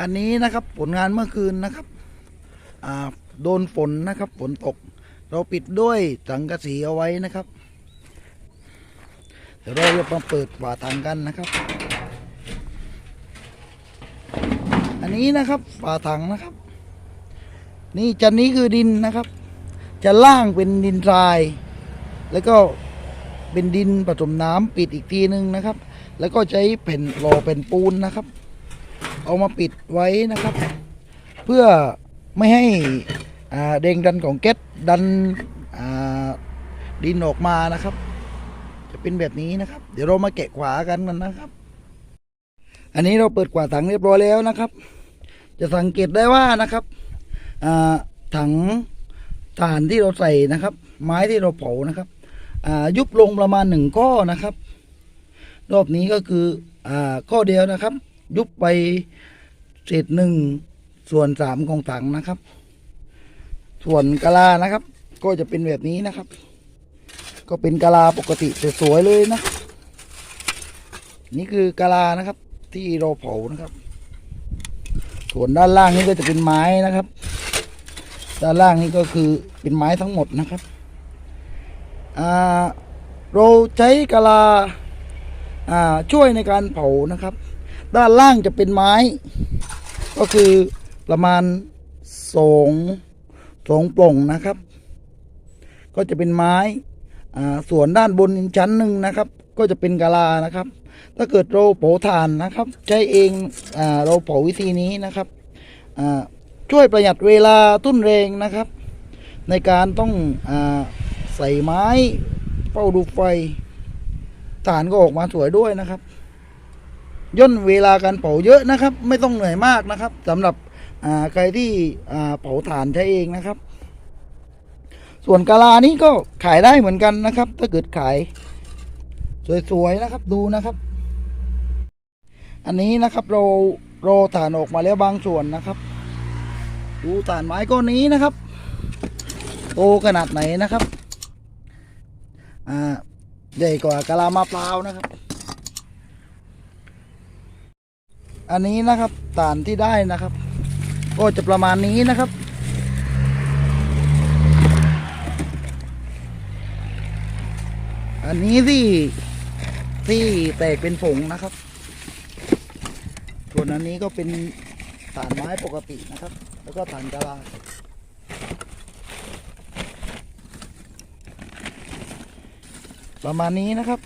อันนี้นะครับผลงานเมื่อคืนนะครับโดนฝนนะครับฝนตก เราปิดด้วยสังกะสีเอาไว้นะครับ เดี๋ยวเราจะมาเปิดฝาถังกันนะครับ อันนี้นะครับฝาถังนะครับ นี่จันนี้คือดินนะครับ จะล่างเป็นดินทราย แล้วก็เป็นดินผสมน้ำปิดอีกทีนึงนะครับ แล้วก็ใช้แผ่นรอแผ่นปูนนะครับ เอามาปิดไว้นะครับ เพื่อไม่ให้อ่าแรงดันของแก๊สดันดินออกมานะครับ จะเป็นแบบนี้นะครับ เดี๋ยวเรามาแกะขวากันกันนะครับ อันนี้เราเปิดขวาถังเรียบร้อยแล้วนะครับ จะสังเกตได้ว่านะครับถังถ่านที่เราใส่นะครับ ไม้ที่เราเผานะครับยุบลงประมาณหนึ่งก้อนะครับ รอบนี้ก็คืออข้อเดียวนะครับ ยุบไปเศษหนึ่งส่วนสามของถังนะครับ ส่วนกะลานะครับ ก็จะเป็นแบบนี้นะครับ ก็เป็นกะลาปกติสวยๆเลยนะ นี่คือกะลานะครับ ที่เราเผานะครับ ส่วนด้านล่างนี่ก็จะเป็นไม้นะครับ ด้านล่างนี่ก็คือเป็นไม้ทั้งหมดนะครับ อ่าเราใช้กะลา ช่วยในการเผานะครับ ด้านล่างจะเป็นไม้ ก็คือประมาณสองสองปล่องนะครับ ก็จะเป็นไม้ส่วนด้านบนชั้นหนึ่งนะครับ ก็จะเป็นกะลานะครับ ถ้าเกิดเราเผาถ่านนะครับ ใช้เองอเราเผาวิธีนี้นะครับช่วยประหยัดเวลาทุ่นแรงนะครับ ในการต้องอใส่ไม้เฝ้าดูไฟ ฐานก็ออกมาสวยด้วยนะครับ ย่นเวลาการเผาเยอะนะครับ ไม่ต้องเหนื่อยมากนะครับสำหรับใครที่เผาถ่านใช้เองนะครับ ส่วนกะลานี้ก็ขายได้เหมือนกันนะครับ ถ้าเกิดขาย สวยๆนะครับดูนะครับ อันนี้นะครับเราราถ่านออกมาแล้วบางส่วนนะครับ ดูถ่านไม้ก้อนนี้นะครับโตขนาดไหนนะครับอ่า ใหญ่กว่ากะลามะพร้าวนะครับ อันนี้นะครับฐานที่ได้นะครับ ก็จะประมาณนี้นะครับอันนี้ที่ที่แตกเป็นผงนะครับ ส่วนอันนี้ก็เป็นฐานไม้ปกตินะครับ แล้วก็ฐานกะลา ประมาณนี้นะครับ